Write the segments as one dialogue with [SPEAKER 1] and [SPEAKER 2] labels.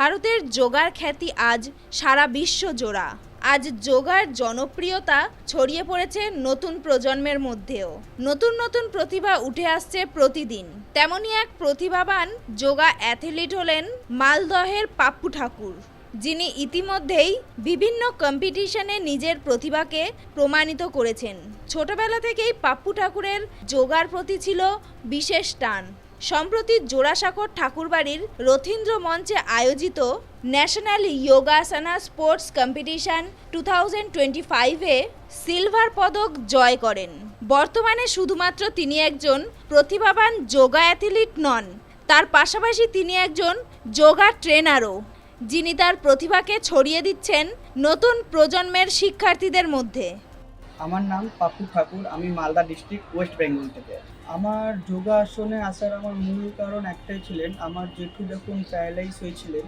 [SPEAKER 1] ভারতের যোগার খ্যাতি আজ সারা বিশ্ব জোড়া। আজ যোগার জনপ্রিয়তা ছড়িয়ে পড়েছে নতুন প্রজন্মের মধ্যেও। নতুন নতুন প্রতিভা উঠে আসছে প্রতিদিন। তেমনই এক প্রতিভাবান যোগা অ্যাথলিট হলেন মালদহের পাপ্পু ঠাকুর, যিনি ইতিমধ্যেই বিভিন্ন কম্পিটিশনে নিজের প্রতিভাকে প্রমাণিত করেছেন। ছোটবেলা থেকেই পাপ্পু ঠাকুরের যোগার প্রতি ছিল বিশেষ টান। সম্প্রতি জোড়াসাঁকর ঠাকুরবাড়ির রথীন্দ্র মঞ্চে আয়োজিত national Yogasana sports competition two thousand twenty ফাইভে সিলভার পদক জয় করেন। বর্তমানে শুধুমাত্র তিনি একজন প্রতিভাবান যোগা অ্যাথলিট নন, তার পাশাপাশি তিনি একজন যোগা ট্রেনারও, যিনি তার প্রতিভাকে ছড়িয়ে দিচ্ছেন নতুন প্রজন্মের শিক্ষার্থীদের মধ্যে।
[SPEAKER 2] আমার নাম পাপু ঠাকুর, আমি মালদা ডিস্ট্রিক্ট ওয়েস্ট বেঙ্গল থেকে। আমার যোগা আসনে আসার আমার মূল কারণ একটাই ছিলেন, আমার জেঠু যখন প্যারালাইজ হয়েছিলেন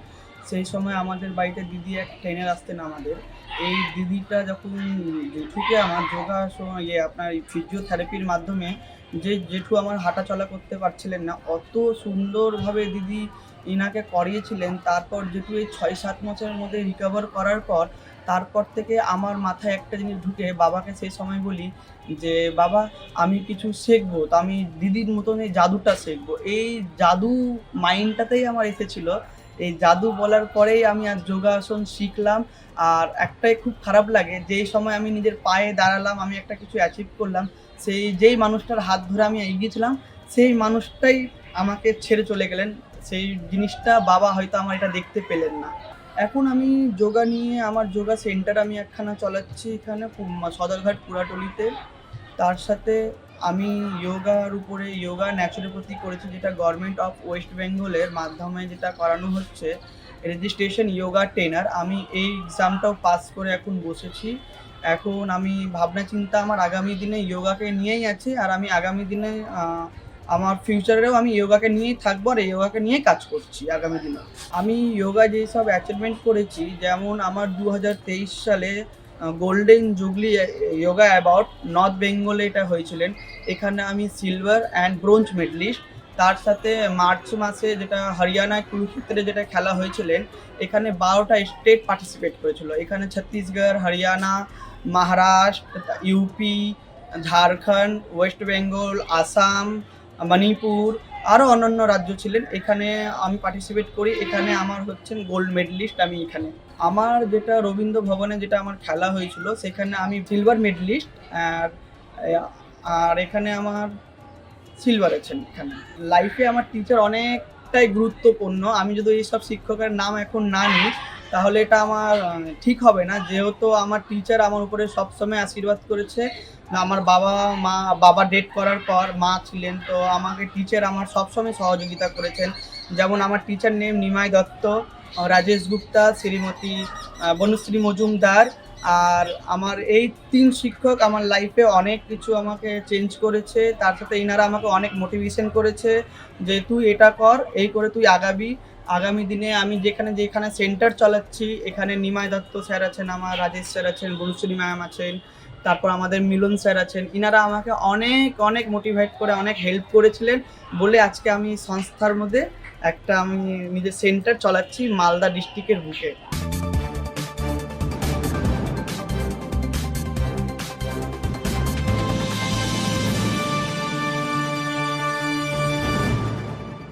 [SPEAKER 2] সেই সময় আমাদের বাড়িতে দিদি এক ট্রেনার আসতেন আমাদের। এই দিদিটা যখন জেঠুকে আমার যোগাসন ইয়ে আপনার ফিজিওথেরাপির মাধ্যমে যে জেঠু আমার হাঁটা চলা করতে পারছিলেন না, অত সুন্দরভাবে দিদি ইনাকে করিয়েছিলেন। তারপর জেঠু এই ছয় সাত মাসের মধ্যে রিকভার করার পর, তারপর থেকে আমার মাথায় একটা জিনিস ঢুকে, বাবাকে সেই সময় বলি যে, বাবা, আমি কিছু শিখব, তো আমি দিদির মতন এই জাদুটা শিখব। এই জাদু মাইন্ডটাতেই আমার এসেছিল। এই জাদু বলার পরেই আমি আর যোগাসন শিখলাম। আর একটাই খুব খারাপ লাগে, যেই সময় আমি নিজের পায়ে দাঁড়ালাম, আমি একটা কিছু অ্যাচিভ করলাম, সেই যেই মানুষটার হাত ধরে আমি এগিয়েছিলাম সেই মানুষটাই আমাকে ছেড়ে চলে গেলেন। সেই জিনিসটা বাবা হয়তো আমার এটা দেখতে পেলেন না। এখন আমি যোগা নিয়ে, আমার যোগা সেন্টার আমি একখানা চালাচ্ছি এখানে সদরঘাট, পুরাটলিতে। তার সাথে আমি যোগার উপরে যোগা ন্যাচুরোপ্যাথি করেছি যেটা গভর্নমেন্ট অফ ওয়েস্ট বেঙ্গলের মাধ্যমে যেটা করানো হচ্ছে রেজিস্ট্রেশন যোগা ট্রেনার আমি এই এক্সামটাও পাস করে এখন বসেছি। এখন আমি ভাবনা চিন্তা আমার আগামী দিনে যোগাকে নিয়েই আছে আর আমি আগামী দিনে আমার ফিউচারেও আমি যোগাকে নিয়েই থাকব আর যোগাকে নিয়েই কাজ করছি আগামী দিনে। আমি যোগা যেই সব অ্যাচিভমেন্ট করেছি, যেমন আমার দু হাজার তেইশ সালে golden jubilee yoga about north বেঙ্গলে এটা হয়েছিলেন। এখানে আমি সিলভার অ্যান্ড ব্রোঞ্জ মেডলিস্ট তার সাথে মার্চ মাসে যেটা হরিয়ানায় কুরুক্ষেত্রে যেটা খেলা হয়েছিলেন, এখানে বারোটা স্টেট পার্টিসিপেট করেছিল। এখানে ছত্তিশগড় হরিয়ানা মহারাষ্ট্র ইউপি ঝাড়খণ্ড ওয়েস্ট বেঙ্গল আসাম মণিপুর আরও অন্যান্য রাজ্য ছিলেন। এখানে আমি পার্টিসিপেট করি। এখানে আমার হচ্ছেন গোল্ড মেডেলিস্ট আমি এখানে। আমার যেটা রবীন্দ্র ভবনে যেটা আমার খেলা হয়েছিল, সেখানে আমি সিলভার মেডেলিস্ট আর আর এখানে আমার সিলভার আছেন এখানে। লাইফে আমার টিচার অনেকটাই গুরুত্বপূর্ণ। আমি যদি এইসব শিক্ষকের নাম এখন না নিই তাহলে এটা আমার ঠিক হবে না। যেহেতু আমার টিচার আমার উপরে সবসময় আশীর্বাদ করেছে আমার বাবা, মা, বাবা ডেট করার পর মা ছিলেন, তো আমাকে টিচার আমার সবসময় সহযোগিতা করেছেন। যেমন আমার টিচার নেম নিমাই দত্ত রাজেশ গুপ্তা, শ্রীমতী বনুশ্রী মজুমদার, আর আমার এই তিন শিক্ষক আমার লাইফে অনেক কিছু আমাকে চেঞ্জ করেছে। তার সাথে ইনারা আমাকে অনেক মোটিভেশন করেছে যে তুই এটা কর, এই করে তুই আগাবি। আগামী দিনে আমি যেখানে যেখানে সেন্টার চালাচ্ছি, এখানে নিমায় দত্ত স্যার আছেন আমার, রাজেশ স্যার আছেন, গুরুশ্রী ম্যাম আছেন, তারপর আমাদের মিলন স্যার আছেন, ইনারা আমাকে অনেক অনেক মোটিভেট করে, অনেক হেল্প করেছিলেন বলে আজকে আমি সংস্থার মধ্যে একটা আমি নিজের সেন্টার চালাচ্ছি মালদা ডিস্ট্রিক্টের বুকে।